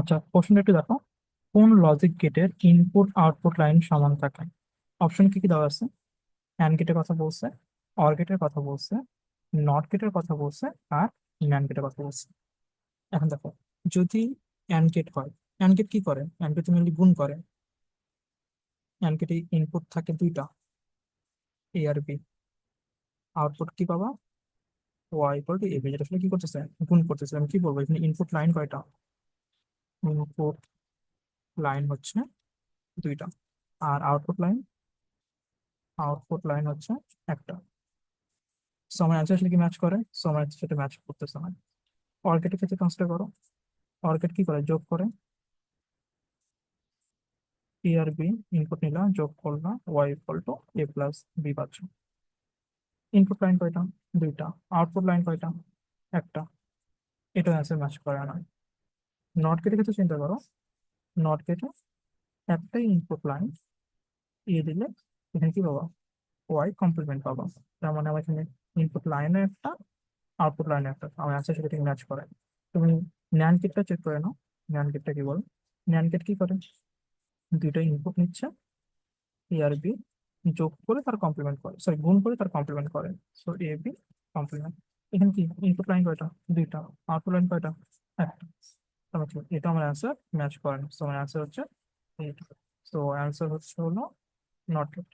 আচ্ছা প্রশ্নটা একটু দেখো। কোন লজিক গেটের ইনপুট আউটপুট লাইন সমান থাকে? অপশন কি কি দেওয়া আছে? অ্যান্ড গেটের কথা বলছে অর গেটের কথা বলছে নট গেটের কথা বলছে, আর ন্যান্ড গেটের কথা বলছে। এখন দেখো, যদি অ্যান্ড গেট হয় অ্যান্ড গেট কি করে? অ্যান্ড গেট মেনলি গুণ করে। অ্যান্ড গেটে ইনপুট থাকে দুইটা। এ আর বি আউটপুট কি পাবা? Y equal to A B যেটা আসলে কি করতেছে? গুণ করতেছে। আমি কি বলব? এখানে ইনপুট লাইন কয়টা? ইনপুট লাইন হচ্ছে দুইটা, আর আউটপুট লাইন আউটপুট লাইন হচ্ছে একটা। সো আমার অ্যান্সার আসলে কি ম্যাচ করে? সো আমার answer সাথে ম্যাচ করতেছে না। অর্কেটের ক্ষেত্রে কনসিডার করো। অর্কেট কি করে? যোগ করে। এ আর বি ইনপুট নিলাম যোগ করলাম Y equal to A plus B পাচ্ছ ইনপুট লাইন কয়টা? দুইটা। আউটপুট লাইন কয়টা? একটা। এটা অ্যান্সার ম্যাচ করে না। নট গেটের ক্ষেত্রে চিন্তা করো। নট গেটে একটাই ইনপুট লাইন এ দিলে এখানে কি পাবা? ওয়াই কমপ্লিমেন্ট পাবা। তার মানে আমার এখানে ইনপুট লাইনে একটা আউটপুট লাইনে একটা। আমার অ্যান্সার সাথে ম্যাচ করে। তুমি ন্যান গেটটা চেক করে নাও। ন্যান গেটটা কি বল? ন্যান গেট কি করে? দুইটা ইনপুট নিচ্ছে। এ আর বি যোগ করে তার কমপ্লিমেন্ট করে। সরি গুণ করে তার কমপ্লিমেন্ট করে। সো এ বি কমপ্লিমেন্ট এখানে কি? ইনপুট লাইন কয়টা? দুইটা। আউটপুট লাইন কয়টা? একটা? এটা আমার অ্যান্সার ম্যাচ করে না সো আমার অ্যান্সার হচ্ছে এইটা সো অ্যান্সার হচ্ছে হলো নট গেট